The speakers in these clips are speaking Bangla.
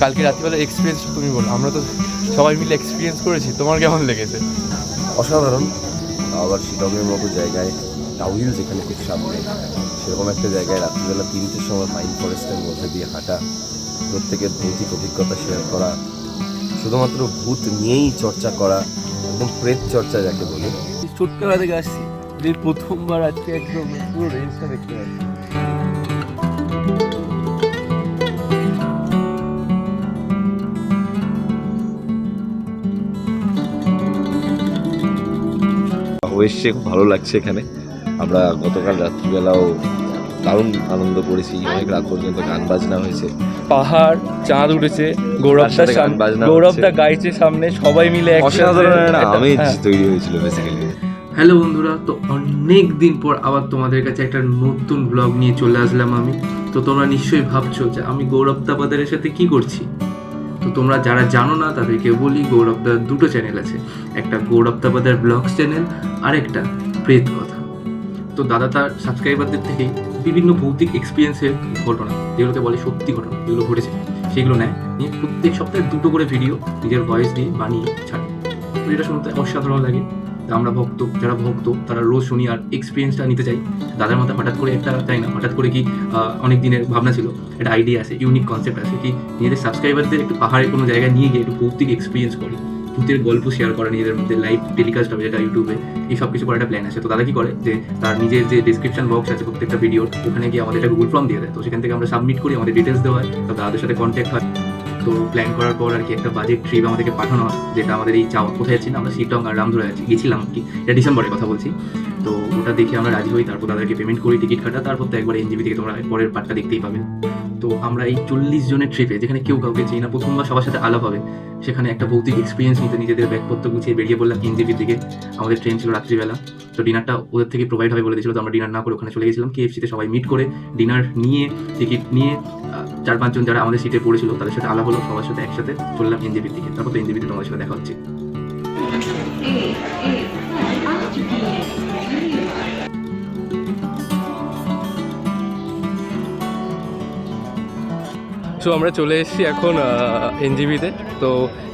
কালকে রাত্রিবেলা এক্সপিরিয়েন্স তুমি বলো। আমরা তো সবাই মিলে এক্সপিরিয়েন্স করেছি। তোমার কেমন লেগেছে? অসাধারণ। আবার শিলংয়ের মতো জায়গায় টাউহিল যেখানে খুব সামনে সেরকম একটা জায়গায় রাত্রিবেলা তিনটের সময় পাইন ফরেস্টের মধ্যে দিয়ে হাঁটা প্রত্যেকের ভৌতিক অভিজ্ঞতা শেয়ার করা শুধুমাত্র ভূত নিয়েই চর্চা করা একদম প্রেত চর্চা যাকে বলি। ছোট্টবেলা থেকে আসছি প্রথমবার আজকে একদম পুরো রেঞ্জটা দেখতে পাচ্ছি। এসছে খুব ভালো লাগছে এখানে। আমরা গতকাল রাত্রিবেলাও দারুণ আনন্দ করেছি অনেক রাত পর্যন্ত গান বাজনা হয়েছে। পাহাড় চাঁদ উঠেছে তার গৌরবদা গান বাজনা গৌরবদা গাইছে সামনে সবাই মিলে অসাধারণ আমেজ হ্যাঁ। তৈরি হয়েছিল বেসিক্যালি হ্যালো বন্ধুরা তো অনেক দিন পর আবার তোমাদের কাছে একটা নতুন ব্লগ নিয়ে চলে আসলাম আমি। তো তোমরা নিশ্চয়ই ভাবছ যে আমি গৌরব দাবাদের সাথে কি করছি? তো তোমরা যারা জানো না, তাদেরকে বলি গৌরব দা দুটো চ্যানেল আছে। একটা গৌরব দাবাদার ব্লগস চ্যানেল আর একটা প্রেত কথা। তো দাদা তার সাবস্ক্রাইবারদের থেকে বিভিন্ন ভৌতিক এক্সপিরিয়েন্সের ঘটনা, যেগুলোকে বলে সত্যি ঘটনা, যেগুলো ঘটেছে, সেগুলো নেয়। নিয়ে প্রত্যেক সপ্তাহে দুটো করে ভিডিও নিজের ভয়েস দিয়ে বানিয়ে ছাড়ে। তো এটা শুনতে অসাধারণ লাগে। আমরা ভক্ত, যারা ভক্ত, তারা রোজ শুনি আর এক্সপিরিয়েন্সটা নিতে চাই। দাদার মাথায় হঠাৎ করে একটা চাই না? হঠাৎ করে কি অনেক দিনের ভাবনা ছিল, একটা আইডিয়া আছে ইউনিক কনসেপ্ট আছে কি, নিজেদের সাবস্ক্রাইবারদের একটু পাহাড়ে কোনো জায়গায় নিয়ে গিয়ে একটু ভৌতিক এক্সপিরিয়েন্স করি। ভূতের গল্প শেয়ার করা, নিজেদের মধ্যে লাইভ টেলিকাস্ট হবে যেটা ইউটিউবে এই সব কিছু করার একটা প্ল্যান আছে। তো দাদা কি করে, যে তার নিজের যে ডিসক্রিপশন বক্স আছে, প্রত্যেকটা ভিডিওর ওখানে গিয়ে আমাদের একটা গুগল ফর্ম দিয়ে দেয়। তো সেখান থেকে আমরা সাবমিট করি, আমাদের ডিটেলস দেওয়া হয়, তো দাদাদের সাথে কন্ট্যাক্ট হয়। তো প্ল্যান করার পর আর কি একটা বাজেট ট্রিপ আমাদেরকে পাঠানো হয়, যেটা আমাদের এই চাওয়া কোথায় না, আমরা সিটং আর রামধুরা আছি। গেছিলাম কি এটা ডিসেম্বরের কথা বলছি। তো ওটা দেখে আমরা রাজি হই, তারপর তাদেরকে পেমেন্ট করি টিকিট কাটা, তারপর তো একবার এনজিবি থেকে তোমরা পরের পার্টটা দেখতেই পাবে। তো আমরা এই চল্লিশ জনের ট্রিপে যেখানে কেউ কাউকে চিনি না, প্রথমবার সবার সাথে আলাপ হবে। সেখানে একটা ভৌতিক এক্সপিরিয়েন্স নিতে নিজেদের ব্যাগপত্র গুছিয়ে বেরিয়ে পড়লাম এনজিবির দিকে আমাদের ট্রেন ছিল রাত্রিবেলা। তো ডিনারটা ওদের থেকে প্রোভাইড হবে বলে দিয়েছিল, তো আমরা ডিনার না করে ওখানে চলে গেছিলাম। কেএফসিতে সবাই মিট করে ডিনার নিয়ে টিকিট নিয়ে চার পাঁচজন যারা আমাদের সিটে পড়েছিল, তাদের সাথে আলাপ হলো, সবার সাথে একসাথে চললাম এনজেপির দিকে। তারপর তো এনজেপিতে তোমাদের সাথে দেখা হচ্ছে। সো আমরা চলে এসেছি এখন এনজিবিতে তো।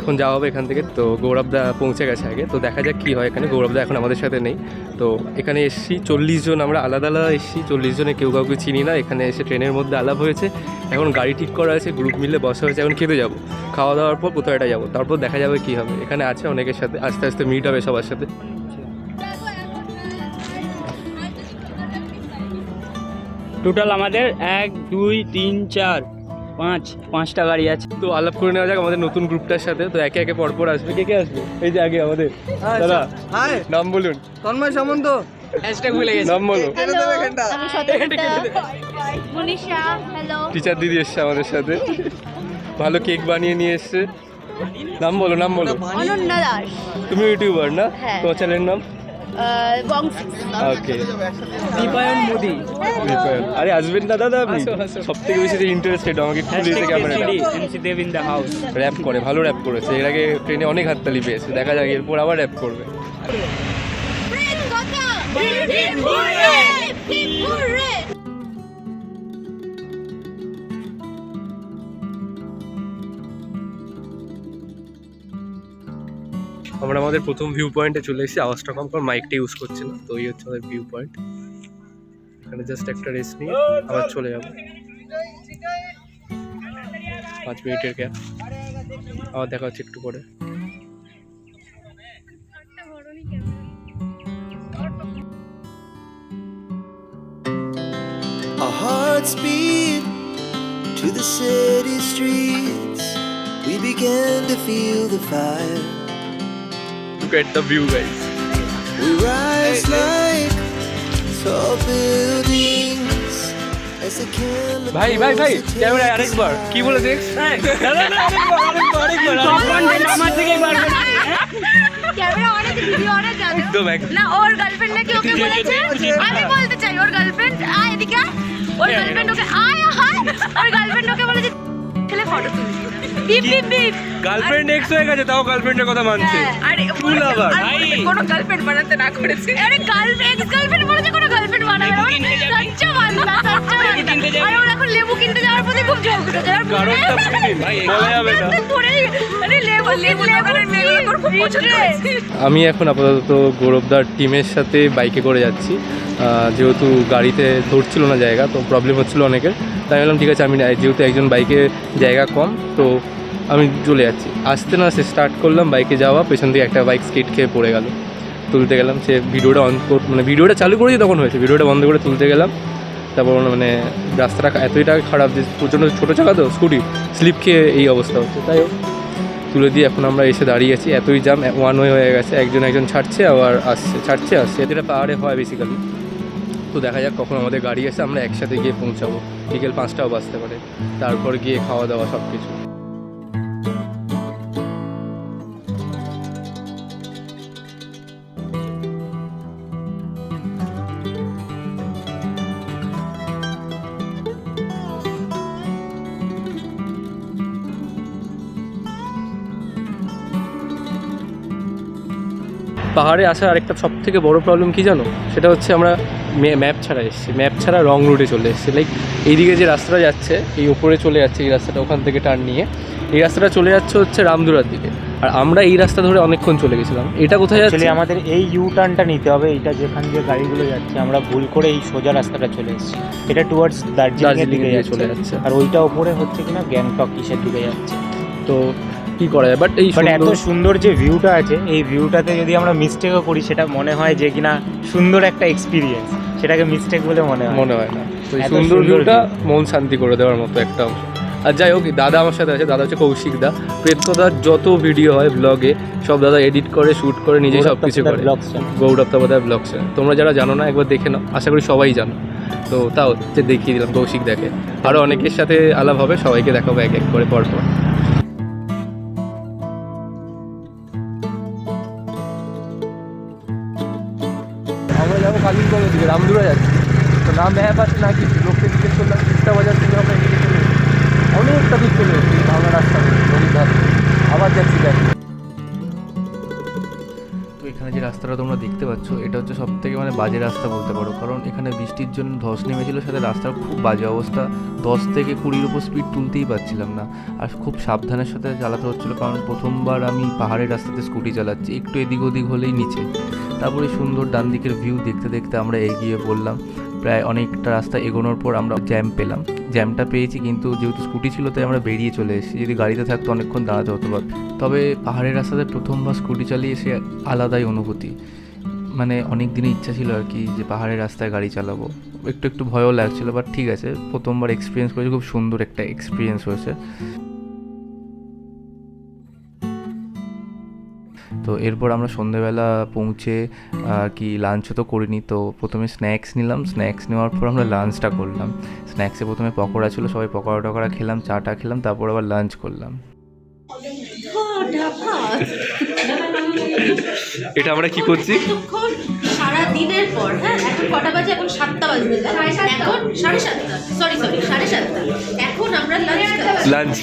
এখন যাওয়া হবে এখান থেকে। তো গৌরবদা পৌঁছে গেছে আগে। তো দেখা যাক কী হয় এখানে। গৌরবদা এখন আমাদের সাথে নেই। তো এখানে এসেছি। চল্লিশ জন, আমরা আলাদা আলাদা এসেছি। চল্লিশ জনে কেউ কাউকে চিনি না। এখানে এসে ট্রেনের মধ্যে আলাপ হয়েছে। এখন গাড়ি ঠিক করা আছে। গ্রুপ মিলে বসা হয়েছে। এখন খেতে যাব। খাওয়া দাওয়ার পর কোথাও একটা যাব। তারপর দেখা যাবে কী হবে। এখানে আছে অনেকের সাথে। আস্তে আস্তে মিট হবে সবার সাথে। টোটাল আমাদের এক, দুই, তিন, চার। পাঁচ পাঁচটা গাড়ি আছে। তো আলাপ করে নেওয়া যাক আমাদের নতুন গ্রুপটার সাথে। তো একে একে পরপর আসবে। কে কে আসবে? এই যে আগে আমাদের। দাদা হাই। নাম বলুন। তন্ময় সামন্ত। নাম বলো। হ্যালো আমি শতমিতা মনীষা হ্যালো টিচার দিদি এসছে আমাদের সাথে। ভালো কেক বানিয়ে নিয়ে এসছে। নাম বলো নাম বলো। তুমি ইউটিউবার না? হ্যাঁ। তোমার চ্যানেলের নাম? ওকে দীপায়ন মোদি। আরে আসবেন না দাদা আপনি? সব থেকে বেশি ইন্টারেস্টেড আমাকে একটু দিয়েছে ক্যামেরাটা MC Dev in the house rap করে ভালো র্যাপ করেছে। এর আগে ট্রেনে অনেক হাততালি পেয়েছে। দেখা যাক এরপর আবার র্যাপ করবে। আমরা আমাদের প্রথম ভিউ পয়েন্টে চলে এসেছি, আওয়াজটা কম, কারণ মাইকটা ইউজ করছে না, তো এই হচ্ছে আমাদের ভিউ পয়েন্ট এখানে জাস্ট একটা রেস্ট নিয়ে আবার চলে যাব পাঁচ মিনিটের ক্যাব আবার দেখা হচ্ছে একটু পরে beat to the city streets. We began to feel the fire. Look at the view guys. We rise like tall buildings as the candle ভাই ভাই ভাই glows the ক্যামেরায় আরেকবার কি বলেছে আমার থেকে ক্যামেরা অনেক ভিডিও অনেক জানো একদম না ওর গার্লফ্রেন্ড নাকি ওকে বলেছে আমি বলতে চাই ওর গার্লফ্রেন্ড আয় এদিকে ওর গার্লফ্রেন্ড ওকে আয় আয় ওর গার্লফ্রেন্ড ওকে বলেছে ফটো তুলছি beep beep. Beep girlfriend ex হয়ে গেছে তাও গার্লফ্রেন্ডের কথা মানছে। আরে True lover. কোনো গার্লফ্রেন্ড বানাতে না করেছে। আরে গার্লফ্রেন্ড গার্লফ্রেন্ড বলেছে কোনো গার্লফ্রেন্ড বানাবে না। কিনতে যাবি? সচ্চা বান্দা সচ্চা বান্দা কিনতে যাবি? এখন লেবু কিনতে যাওয়ার প্রতি খুব ঝোঁক উঠেছে আর কারণটা বুঝিনি, বলা যাবে না। আরে লেবু লেবু দোকানের মেয়েগুলো খুব পছন্দ আমি এখন আপাতত গৌরবদার টিমের সাথে বাইকে করে যাচ্ছি। যেহেতু গাড়িতে ধরছিল না জায়গা তো প্রবলেম হচ্ছিল অনেকের। তাই বললাম, ঠিক আছে, আমি, যেহেতু একজন বাইকে জায়গা কম, তো আমি চলে যাচ্ছি। আসতে না সে স্টার্ট করলাম বাইকে যাওয়া, পেছন দিয়ে একটা বাইক স্কিট খেয়ে পড়ে গেল। তুলতে গেলাম, সে ভিডিওটা অন কর মানে ভিডিওটা চালু করেছি তখন হয়েছে, ভিডিওটা বন্ধ করে তুলতে গেলাম। তারপর মানে রাস্তাটা এতইটা খারাপ যে, প্রচণ্ড ছোটো চাকা তো স্কুটি স্লিপ খেয়ে এই অবস্থা হচ্ছে। তাই হোক, তুলে দিয়ে এখন আমরা এসে দাঁড়িয়ে আছি। এতই জাম ওয়ান ওয়ে হয়ে গেছে, একজন একজন ছাড়ছে, আবার আসছে, ছাড়ছে, আসছে। যেটা পাহাড়ে হয় বেসিক্যালি তো দেখা যাক কখন আমাদের গাড়ি এসে আমরা একসাথে গিয়ে পৌঁছাবো। বিকেল পাঁচটাও বাজতে পারে। তারপর গিয়ে খাওয়া দাওয়া সব কিছু পাহাড়ে আসার আরেকটা সব থেকে বড় প্রবলেম কি জানো? সেটা হচ্ছে আমরা ম্যাপ ছাড়া এসেছি। ম্যাপ ছাড়া রং রুটে চলে এসেছি। লাইক এইদিকে যে রাস্তাটা যাচ্ছে এই উপরে চলে যাচ্ছে এই রাস্তাটা ওখান থেকে টার্ন নিয়ে। এই রাস্তাটা চলে যাচ্ছে হচ্ছে রামদুরার দিকে। আর আমরা এই রাস্তা ধরে অনেকক্ষণ চলে গেছিলাম। এটা কোথায় যাচ্ছে? আমাদের এই ইউ টার্নটা নিতে হবে। এইটা যেখান দিয়ে গাড়িগুলো যাচ্ছে আমরা ভুল করে এই সোজা রাস্তাটা চলে এসেছি। এটা টুয়ার্ডস দার্জিলিং দিকে চলে যাচ্ছে। আর ওইটা ওপরে হচ্ছে কিনা গ্যাংটক কিসের দিকে যাচ্ছে। তো কি করা যায়? বাট এই বাট এত সুন্দর- যে ভিউটা আছে এই ভিউটাতে যদি আমরা মিস্টেকও করি সেটা মনে হয় যে কিনা সুন্দর একটা এক্সপিরিয়েন্স সেটাকে মিস্টেক বলে মনে হয়। মনে হয় না। তো এই সুন্দর ভিউটা মন শান্তি করে দেওয়ার মতো একটা অংশ। আর যাই হোক দাদা আমার সাথে আছে দাদা হচ্ছে কৌশিক দা। প্রেতদার যত ভিডিও হয় ব্লগে সব দাদা এডিট করে শ্যুট করে নিজেই সব কিছু করে। গৌরব তাবাদার ব্লগস তোমরা যারা জানো না একবার দেখে নাও। আশা করি সবাই জানো। তো তাও যে দেখিয়ে দিলাম কৌশিক দেখে আরও অনেকের সাথে আলাপ হবে সবাইকে দেখাবো এক এক করে পর যাব কালিম্পংয়ের দিকে রামদুরা যাচ্ছি। তো না ম্যাপ আছে না কিছু লোককে জিজ্ঞেস করলাম তিস্তা বাজার থেকে আমরা এদিকে চলে। অনেকটা দূর চলে এসেছি ভাঙা রাস্তা আবার যাচ্ছি দেখ। তো এখানে যে রাস্তাটা তোমরা দেখতে পাচ্ছ, এটা হচ্ছে সব থেকে মানে বাজে রাস্তা বলতে পারো। কারণ এখানে বৃষ্টির জন্য ধস নেমেছিল, সাথে রাস্তার খুব বাজে অবস্থা। দশ থেকে কুড়ির উপর স্পিড তুলতেই পারছিলাম না। আর খুব সাবধানের সাথে চালাতে হচ্ছিল, কারণ প্রথমবার আমি পাহাড়ের রাস্তাতে স্কুটি চালাচ্ছি, একটু এদিক ওদিক হলেই নিচে। তারপরে সুন্দর ডান দিকের ভিউ দেখতে দেখতে আমরা এগিয়ে পড়লাম। প্রায় অনেকটা রাস্তা এগোনোর পর আমরা জ্যাম পেলাম। জ্যামটা পেয়েছি কিন্তু যেহেতু স্কুটি ছিল তাই আমরা বেরিয়ে চলে এসেছি। যদি গাড়িতে থাকতো অনেকক্ষণ দাঁড়াতে হতো তবে পাহাড়ের রাস্তাতে প্রথমবার স্কুটি চালিয়ে সে আলাদাই অনুভূতি। মানে অনেক দিনের ইচ্ছা ছিল আর কি যে পাহাড়ের রাস্তায় গাড়ি চালাবো। একটু একটু ভয়ও লাগছিল বাট ঠিক আছে। প্রথমবার এক্সপিরিয়েন্স করেছি, খুব সুন্দর একটা এক্সপিরিয়েন্স হয়েছে। তো এরপর আমরা সন্ধেবেলা পৌঁছে আর কি লাঞ্চও তো করিনি তো প্রথমে স্ন্যাক্স নিলাম। স্ন্যাক্স নেওয়ার পর আমরা লাঞ্চটা করলাম। স্ন্যাক্সে প্রথমে পকোড়া ছিল সবাই পকোড়া টকোড়া খেলাম চাটা খেলাম তারপর আবার লাঞ্চ করলাম। এটা আমরা কি করছি? সারা দিনের পর হ্যাঁ এখন কটা বাজে? এখন সাতটা বাজবে এখন সাড়ে সাতটা। সরি সরি সাড়ে সাতটা। এখন আমরা লাঞ্চ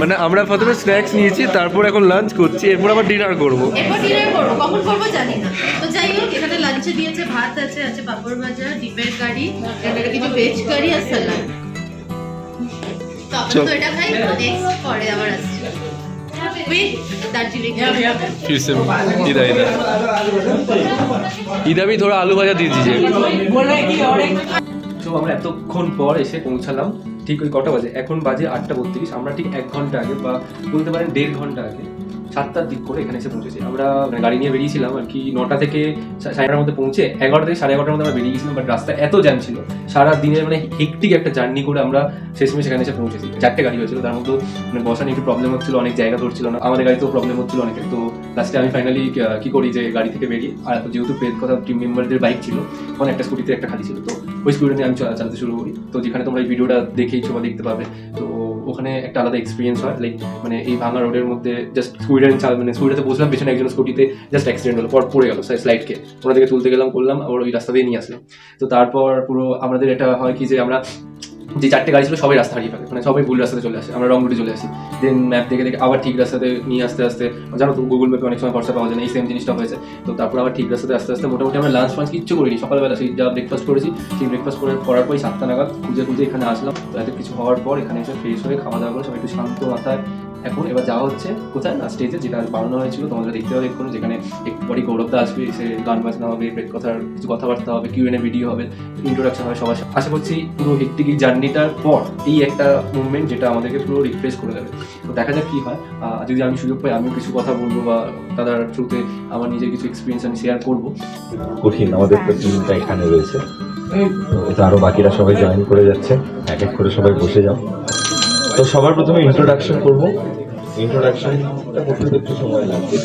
মানে আমরা প্রথমে স্ন্যাক্স নিয়েছি তারপর এখন লাঞ্চ করছি এরপর আবার ডিনার করব। এরপর ডিনার করব কখন করব জানি না। তো যাই হোক এখানে লাঞ্চে দিয়েছে ভাত আছে আছে পাপড় ভাজা ডিমের কারি এখানে কিছু ভেজ কারি আর স্যালাড তো আপাতত এটা খাই নেক্সট পরে আবার আসছি। फिर से इधर इधर इधर भी थोड़ा आलू भाजा दे दीजिए তো আমরা এতক্ষণ পর এসে পৌঁছালাম ঠিক ওই কটা বাজে এখন বাজে আটটা বত্রিশ আমরা ঠিক এক ঘন্টা আগে বা বলতে পারেন দেড় ঘন্টা আগে সাতটার দিক করে এখানে এসে পৌঁছেছি। আমরা মানে গাড়ি নিয়ে বেরিয়েছিলাম আর কি নটা থেকে সাড়ে মধ্যে পৌঁছে এগারোটা থেকে সাড়ে এগারোটার মধ্যে আমরা বেরিয়ে গেছিলাম বাট রাস্তা এত জ্যাম ছিল। সারা দিনের মানে হেকটিক একটা জার্নি করে আমরা শেষমেশ এখানে এসে পৌঁছেছি। চারটে গাড়ি হয়েছিল, তার মধ্যে মানে বসা একটু প্রবলেম হচ্ছিল, অনেক জায়গা ধরছিল না। আমাদের গাড়িতেও প্রবলেম হচ্ছিল অনেকের। তো লাস্টে আমি ফাইনালি কি করি যে গাড়ি থেকে বেরিয়ে, আর যেহেতু প্রেত কথা টিম মেম্বারদের বাইক ছিল, তখন একটা স্কুটিতে একটা খালি ছিল। তো ওই স্কুটি নিয়ে আমি চলা- চালাতে শুরু করি। তো যেখানে তোমরা এই ভিডিওটা দেখেইছো বা দেখতে পাবে, তো ওখানে একটা আলাদা এক্সপিরিয়েন্স হয় লাইক মানে এই ভাঙা রোডের মধ্যে জাস্ট স্কুটার চাল মানে স্কুটারতে বসলাম, পেছনে একজন স্কুটিতে জাস্ট অ্যাক্সিডেন্ট হলো, পর পড়ে গেল স্লাইডকে ওনাদেরকে তুলতে গেলাম, করলাম, আবার ওই রাস্তা দিয়ে নিয়ে আসলাম তো তারপর পুরো আমাদের এটা হয় কি যে আমরা যে চারটে গাড়ি ছিল সবাই রাস্তা হারিয়ে ফেলে। মানে সবাই ভুল রাস্তাতে চলে আসে, আমরা রং রুটে চলে আসি। দেন ম্যাপ দেখে দেখে আবার ঠিক রাস্তাতে নিয়ে আসতে আসতে, জানো তো গুগল ম্যাপে অনেক সময় ভরসা পাওয়া যায় না, এই সেম জিনিসটা হয়েছে। তো তারপর আবার ঠিক রাস্তাতে আস্তে আস্তে মোটামুটি আমরা লাঞ্চ ফাঞ্চ কিচ্ছু করিনি। সকালবেলা সেই যা ব্রেকফাস্ট করেছি, সেই ব্রেকফাস্ট করে করার পরই সাতটা নাগাদ খুঁজে খুঁজে এখানে আসলাম। তো এত কিছু হওয়ার পর এখানে এসে ফ্রেশ হয়ে খাওয়া দাওয়া করে সবাই একটু শান্ত মাথায় এখন এবার যাওয়া হচ্ছে কোথায়? না স্টেজে যেটা বানানো হয়েছিল, তোমাদের দেখতে হবে এক্ষুনি যেখানে একটু পরে গৌরবদা আসবে এসে গান বাজনা হবে ব্রেক কথার কিছু কথাবার্তা হবে কিউ এন ভিডিও হবে ইন্ট্রোডাকশন হবে সবার। আশা করছি পুরো হেক্টিক জার্নিটার পর এই একটা মুভমেন্ট যেটা আমাদেরকে পুরো রিফ্রেশ করে দেবে। তো দেখা যাক কি হয়। যদি আমি সুযোগ পাই, আমিও কিছু কথা বলব বা দাদার থ্রুতে আমার নিজের কিছু এক্সপিরিয়েন্স আমি শেয়ার করব। কঠিন আমাদের তো টিমটা এখানে রয়েছে। আরও বাকিরা সবাই জয়েন করে যাচ্ছে। এক এক করে সবাই বসে যাও। তো সবার প্রথমে ইন্ট্রোডাকশন করব। ইন্ট্রোডাকশনটা করতে একটু সময় লাগবে।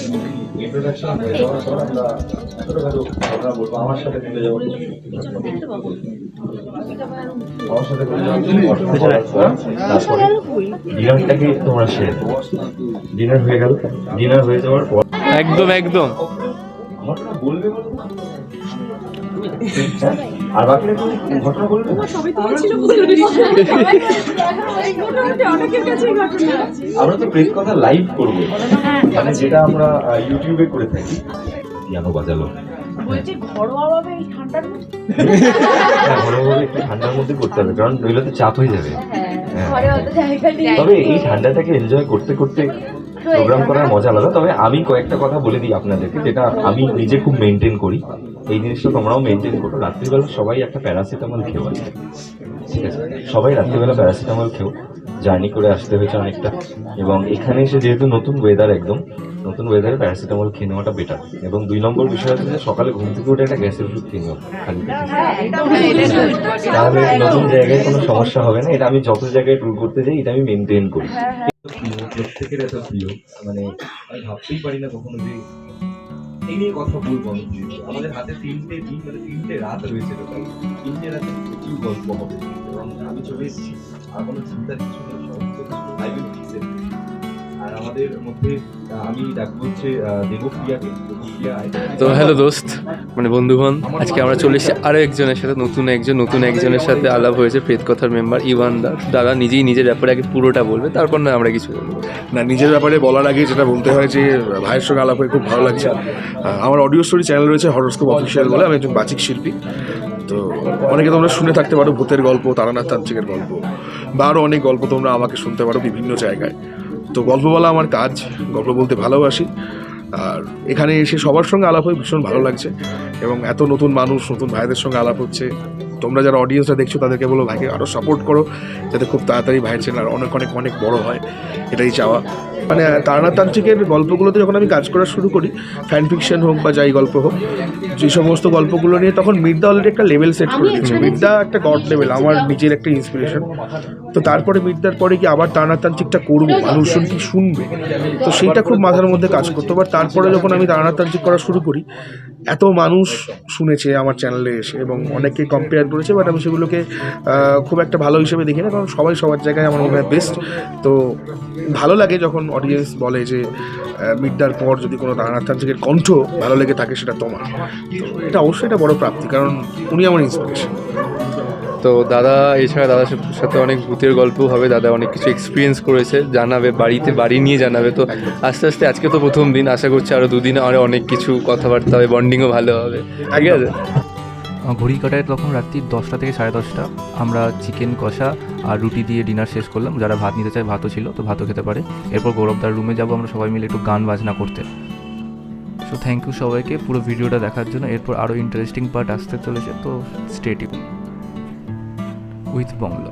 ইন্ট্রোডাকশন হয়ে যাওয়ার পর আমরা ছোটখাটো ঘটনা বলব। আমার সাথে মিলে যাব আমার সাথে মিলে ডিনারটাকে তোমরা শেয়ার ডিনার হয়ে গেল। ডিনার হয়ে যাওয়ার পর একদম একদম। ঘটনা বলবে বলো আর বাকিরা ঘটনা বলবে আমরা তো প্রেস কথা লাইভ করব। মানে যেটা আমরা ইউটিউবে করে থাকি। পিয়ানো বাজালো। বলছি ঘরোয়াভাবে এই ঠান্ডার মধ্যে? হ্যাঁ ঘরোয়াভাবে একটু ঠান্ডার মধ্যে করতে হবে কারণ নইলে তো চাপ হয়ে যাবে। হ্যাঁ। নেই। তবে এই ঠান্ডাটাকে এনজয় করতে করতে প্রোগ্রাম করার মজা আলাদা। তবে আমি কয়েকটা কথা বলে দিই আপনাদেরকে যেটা আমি নিজে খুব মেনটেন করি। এই জিনিসটা তোমরাও মেনটেন করো। রাত্রিবেলা সবাই একটা প্যারাসিটামল খেও ঠিক আছে? সবাই রাত্রিবেলা প্যারাসিটামল খেও জার্নি করে আসতে হয়েছে অনেকটা। এবং এখানে এসে যেহেতু নতুন ওয়েদার একদম নতুন ওয়েদারে প্যারাসিটামল খেয়ে নেওয়াটা বেটার এবং দুই নম্বর বিষয় হচ্ছে যে সকালে ঘুম থেকে উঠে একটা গ্যাসের ওষুধ খেয়ে নেওয়া খালি তাহলে নতুন জায়গায় কোনো সমস্যা হবে না। এটা আমি যত জায়গায় ট্যুর করতে যাই এটা আমি মেনটেন করি। প্রিয়, প্রত্যেকের এত প্রিয়। মানে আমি ভাবতেই পারি না কখনো যে এই নিয়ে কথা বলব আমি। আমাদের হাতে তিনটে দিন মানে তিনটে রাত রয়েছে তিনটে রাতে প্রচুর গল্প হবে। এবং আমি চলে এসেছি, আর কোনো চিন্তা কিছু নেই আমাদের মধ্যে আমি ডাকবো হচ্ছে দেবপ্রিয়াকে। তো হ্যালো দোস্ত মানে বন্ধুগণ আজকে আমরা চলে এসেছি আরও একজনের সাথে নতুন একজন নতুন একজনের সাথে আলাপ হয়েছে প্রেত কথার মেম্বার ইভান দা দাদা নিজেই নিজের ব্যাপারে আগে পুরোটা বলবে তারপর না আমরা কিছু বলব। না নিজের ব্যাপারে বলার আগে যেটা বলতে হয় যে ভাইয়ের সঙ্গে আলাপ হয়ে খুব ভালো লাগছে। আমার অডিও স্টোরি চ্যানেল রয়েছে হরস্কোপ অফিসিয়াল বলে আমি একজন বাচিক শিল্পী। তো অনেকে তোমরা শুনে থাকতে পারো ভূতের গল্প তারানাথ তান্ত্রিকের গল্প বা আরও অনেক গল্প তোমরা আমাকে শুনতে পারো বিভিন্ন জায়গায়। তো গল্প বলা আমার কাজ, গল্প বলতে ভালোবাসি। আর এখানে এসে সবার সঙ্গে আলাপ হয়ে ভীষণ ভালো লাগছে এবং এত নতুন মানুষ, নতুন ভাইদের সঙ্গে আলাপ হচ্ছে। তোমরা যারা অডিয়েন্সটা দেখছ তাদেরকে বলো, ভাইকে আরও সাপোর্ট করো, যাতে খুব তাড়াতাড়ি ভাইয়ের চ্যানেল আর অনেক অনেক অনেক বড় হয়। এটাই চাওয়া। মানে তারানাতান্ত্রিকের গল্পগুলোতে যখন আমি কাজ করা শুরু করি ফ্যান ফিকশন হোক বা যাই গল্প হোক যে সমস্ত গল্পগুলো নিয়ে তখন মির্দা অলরেডি একটা লেভেল সেট করে দিয়েছে। মির্দা একটা গড লেভেল আমার নিজের একটা ইন্সপিরেশন তো তারপরে মির্দার পরে কি আবার তারানাতান্ত্রিকটা করব? মানুষজন কি শুনবে? তো সেইটা খুব মাথার মধ্যে কাজ করতো। বাট তারপরে যখন আমি তারানাতান্ত্রিক করা শুরু করি এত মানুষ শুনেছে আমার চ্যানেলে এসে এবং অনেকে কম্পেয়ার করেছে বাট আমি সেগুলোকে খুব একটা ভালো হিসেবে দেখি না কারণ সবাই সবার জায়গায় আমার মনে হয় বেস্ট তো ভালো লাগে যখন অডিয়েন্স বলে যে আহ, মিডডার পর যদি কোনো তান্ত্রিকের কণ্ঠ ভালো লেগে থাকে সেটা তোমার। তো এটা অবশ্যই একটা বড় প্রাপ্তি কারণ উনি আমার ইন্সপিরেশন তো দাদা এছাড়া দাদার সাথে অনেক ভূতের গল্প হবে দাদা অনেক কিছু এক্সপিরিয়েন্স করেছে জানাবে বাড়িতে বাড়ি নিয়ে জানাবে। তো আস্তে আস্তে আজকে তো প্রথম দিন আশা করছি আরও দুদিন আরও অনেক কিছু কথাবার্তা হবে বন্ডিংও ভালো হবে। ঠিক আছে? ঘড়ি কাটায় তখন রাত্রি দশটা থেকে সাড়ে দশটা। আমরা চিকেন কষা আর রুটি দিয়ে ডিনার শেষ করলাম। যারা ভাত নিতে চায় ভাতও ছিল, তো ভাতও খেতে পারে। এরপর গৌরবদার রুমে যাব, আমরা সবাই মিলে একটু গান বাজনা করতে। সো থ্যাংক ইউ সবাইকে পুরো ভিডিওটা দেখার জন্য। এরপর আরও ইন্টারেস্টিং পার্ট আসতে চলেছে, তো স্টেটিউ উইথ বাংলা।